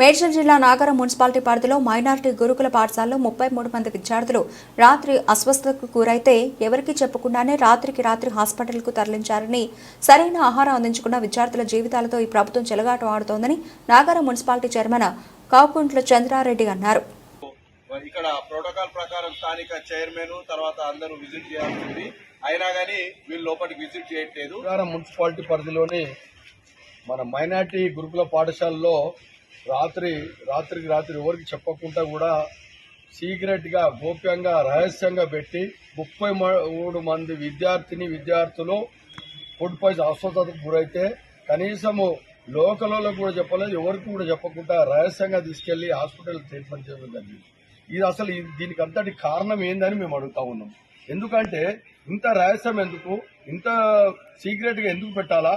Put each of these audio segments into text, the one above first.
మేడ్చల్ జిల్లా నాగరం మున్సిపాలిటీ పరిధిలో మైనార్టీ గురుకుల పాఠశాలలో ముప్పై మూడు మంది విద్యార్థులు రాత్రి అస్వస్థతకు గురైతే ఎవరికీ చెప్పకుండానే రాత్రికి రాత్రి హాస్పిటల్కు తరలించారని సరైన ఆహారం అందించకుండా విద్యార్థుల జీవితాలతో ఈ ప్రభుత్వం చెలగాటం ఆడుతోందని నాగరం మున్సిపాలిటీ చైర్మన్ కాకుంట్ల చంద్రారెడ్డి అన్నారు. ఇక్కడ ప్రోటోకాల్ ప్రకారం స్థానిక చైర్మన్ తర్వాత అందరూ విజిట్ చేయాల్సింది. అయినా కానీ వీళ్ళు లోపలికి విజిట్ చేయట్లేదు. నగరం మున్సిపాలిటీ పరిధిలోని మన మైనార్టీ గురుకుల పాఠశాలలో రాత్రి రాత్రికి రాత్రి ఎవరికి చెప్పకుండా కూడా సీక్రెట్గా గోప్యంగా రహస్యంగా పెట్టి ముప్పై మూడు మంది విద్యార్థిని విద్యార్థులు ఫుడ్ పాయిజన్ అస్వస్థతకు గురైతే కనీసము లోకల్లో కూడా చెప్పలేదు ఎవరికి కూడా చెప్పకుండా రహస్యంగా తీసుకెళ్ళి హాస్పిటల్ ట్రీట్మెంట్ చేయడం జరిగింది. ఇది అసలు దీనికంతటి దీనికి అంతటి కారణం ఏందని మేము అడుగుతా ఉన్నాం. ఎందుకంటే ఇంత రహస్యం ఎందుకు ఇంత సీక్రెట్గా ఎందుకు పెట్టాలా?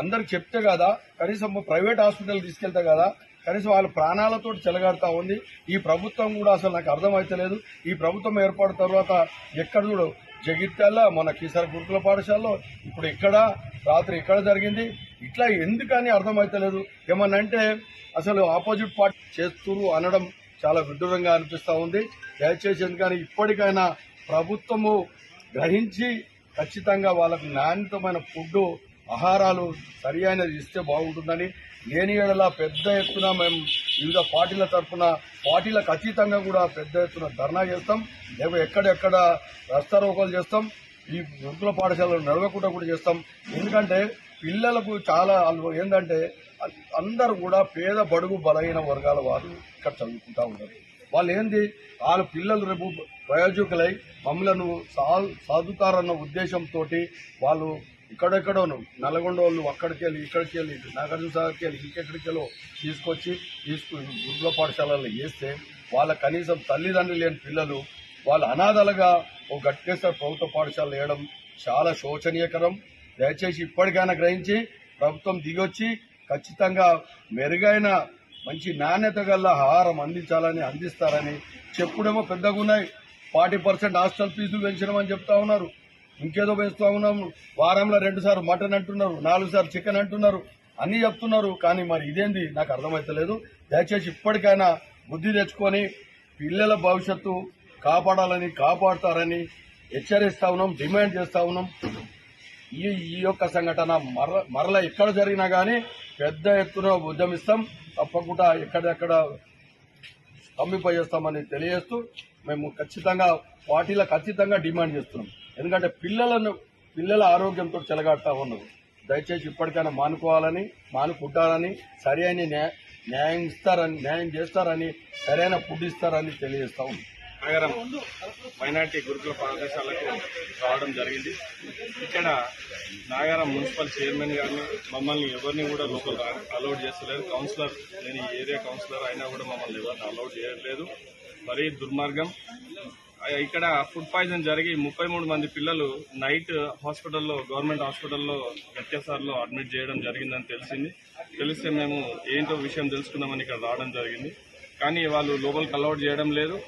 అందరికి చెప్తే కదా కనీసం ప్రైవేట్ హాస్పిటల్ తీసుకెళ్తే కదా కనీసం వాళ్ళ ప్రాణాలతో చెలగాడుతూ ఉంది. ఈ ప్రభుత్వం కూడా అసలు నాకు అర్థమైతలేదు. ఈ ప్రభుత్వం ఏర్పడిన తర్వాత ఎక్కడ చూడు జగిత్యాల మన కిసార్ గురుకుల పాఠశాలలో ఇప్పుడు ఇక్కడ రాత్రి ఇక్కడ జరిగింది? ఇట్లా ఎందుకని అర్థమవుతలేదు ఏమనంటే అసలు ఆపోజిట్ పార్టీ చేస్తురు అనడం చాలా విడ్డూరంగా అనిపిస్తూ ఉంది. దయచేసి ఎందుకని ఇప్పటికైనా ప్రభుత్వము గ్రహించి ఖచ్చితంగా వాళ్ళకు నాణ్యతమైన ఫుడ్ ఆహారాలు సరి అయినది ఇస్తే బాగుంటుందని లేని ఏడలా పెద్ద ఎత్తున మేము వివిధ పార్టీల తరఫున పార్టీలకు అతీతంగా కూడా పెద్ద ఎత్తున ధర్నా చేస్తాం. లేక ఎక్కడెక్కడ రస్తారోకోలు చేస్తాం. ఈ గురుకుల పాఠశాలలు నడవకుండా కూడా చేస్తాం. ఎందుకంటే పిల్లలకు చాలా ఏంటంటే అందరూ కూడా పేద బడుగు బలహీన వర్గాల వారు ఇక్కడ చదువుకుంటా ఉన్నారు. వాళ్ళు ఏంది వాళ్ళ పిల్లలు రేపు ప్రయోజకులై మమ్మలను సా- సాదుతారన్న ఉద్దేశంతో వాళ్ళు ఇక్కడెక్కడోను నల్గొండ వాళ్ళు అక్కడికి వెళ్ళి ఇక్కడికి వెళ్ళి నాగార్జున సాగర్కి వెళ్ళి ఇంకెక్కడికెళ్ళో తీసుకొచ్చి తీసుకుని గురుకుల పాఠశాలలో వేస్తే వాళ్ళ కనీసం తల్లిదండ్రులు లేని పిల్లలు వాళ్ళు అనాథలుగా ఓ గట్కేశ్వర ప్రభుత్వ పాఠశాలలు వేయడం చాలా శోచనీయకరం. దయచేసి ఇప్పటికైనా గ్రహించి ప్రభుత్వం దిగొచ్చి ఖచ్చితంగా మెరుగైన మంచి నాణ్యత గల ఆహారం అందించాలని అందిస్తారని చెప్పుడేమో పెద్దగా ఉన్నాయి ఫార్టీ పర్సెంట్ హాస్టల్ ఫీజులు పెంచడం అని చెప్తా ఉన్నారు. ఇంకేదో వేస్తూ ఉన్నాము వారంలో రెండు సార్లు మటన్ అంటున్నారు నాలుగు సార్లు చికెన్ అంటున్నారు అన్ని చెప్తున్నారు. కానీ మరి ఇదేంది? నాకు అర్థమవుతలేదు దయచేసి ఇప్పటికైనా బుద్ధి తెచ్చుకొని పిల్లల భవిష్యత్తు కాపాడాలని కాపాడుతారని హెచ్చరిస్తా ఉన్నాం డిమాండ్ చేస్తా ఉన్నాం. ఈ ఈ యొక్క సంఘటన మర మరల ఎక్కడ జరిగినా కానీ పెద్ద ఎత్తున ఉద్యమిస్తాం. తప్పకుండా ఎక్కడెక్కడ స్తంభింపజేస్తామని తెలియజేస్తూ మేము ఖచ్చితంగా పార్టీలకు ఖచ్చితంగా డిమాండ్ చేస్తున్నాం. ఎందుకంటే పిల్లలను పిల్లల ఆరోగ్యంతో చెలగాడుతూ ఉన్నారు దయచేసి ఇప్పటికైనా మానుకోవాలని మానుకుంటారని సరి అయిన న్యాయ- న్యాయం ఇస్తారని న్యాయం చేస్తారని సరైన ఫుడ్ ఇస్తారని తెలియజేస్తా ఉంది నగరం మైనార్టీ గురుకుల పాఠశాలకు రావడం జరిగింది. ఇక్కడ నాగారం మున్సిపల్ చైర్మన్ గారిని మమ్మల్ని ఎవరిని కూడా లోపల అలౌడ్ చేస్తలేరు. కౌన్సిలర్ నేను ఏరియా కౌన్సిలర్ అయినా కూడా మమ్మల్ని ఎవరిని అలౌడ్ చేయట్లేదు. మరీ దుర్మార్గం. ఇక్కడ ఫుడ్ పాయిజన్ జరిగి ముప్పై మూడు మంది పిల్లలు నైట్ హాస్పిటల్లో గవర్నమెంట్ హాస్పిటల్లో గట్కేసార్లో అడ్మిట్ చేయడం జరిగిందని తెలిసింది. తెలిస్తే మేము ఏంటో విషయం తెలుసుకుందామని ఇక్కడ రావడం జరిగింది. కానీ వాళ్ళు లోపలికి అలౌడ్ చేయడం లేదు.